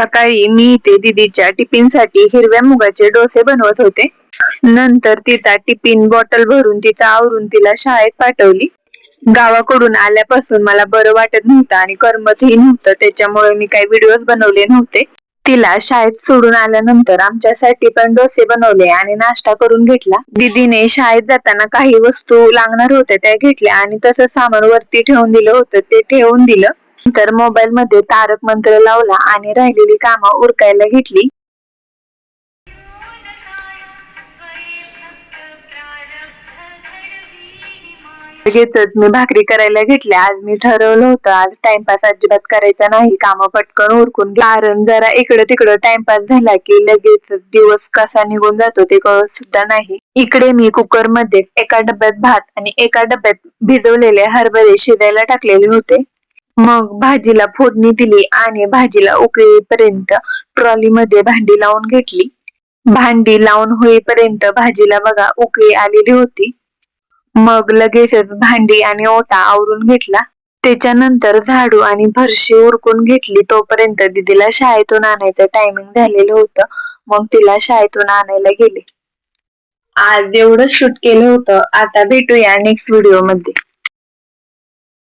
सकाळी मी ते दीदीच्या टिफिनसाठी हिरव्या मुगाचे डोसे बनवत होते. नंतर तिचा टिफिन बॉटल भरून तिचा आवरून तिला शाळेत पाठवली. गावाकडून आल्यापासून मला बरं वाटत नव्हतं आणि करमतही नव्हतं. त्याच्यामुळे मी काही व्हिडिओज बनवले नव्हते. तिला शाळेत सोडून आल्यानंतर आमच्यासाठी पण डोसे बनवले आणि नाश्ता करून घेतला. दीदीने शाळेत जाताना काही वस्तू लागणार होत्या त्या घेतल्या आणि तसं सामान वरती ठेवून दिलं होतं. ते ठेवून दिलं. नंतर मोबाईल मध्ये तारक मंत्र लावला आणि राहिलेली कामं उरकायला घेतली. लगेचच मी भाकरी करायला घेतल्या. आज मी ठरवलं होतं आज टाइमपास अजिबात करायचा नाही. काम पटकन उरकून कारण जरा इकडं तिकडं टाइमपास झाला की लगेच दिवस कसा निघून जातो ते कळत सुद्धा नाही. इकडे मी कुकरमध्ये एका डब्यात भात आणि एका डब्यात भिजवलेले हरभरे शिजायला टाकलेले होते. मग भाजीला फोडणी दिली आणि भाजीला उकळीपर्यंत ट्रॉली मध्ये भांडी लावून घेतली. भांडी लावून होईपर्यंत भाजीला बघा उकळी आलेली होती. मग लगेचच भांडी आणि ओटा आवरून घेतला. त्याच्यानंतर झाडू आणि फरशी उरकून घेतली. तोपर्यंत दीदीला शाळेतून आणायचं टायमिंग झालेलं होतं. मग तिला शाळेतून आणायला गेले. आज एवढं शूट केलं होतं. आता भेटूया नेक्स्ट व्हिडिओमध्ये.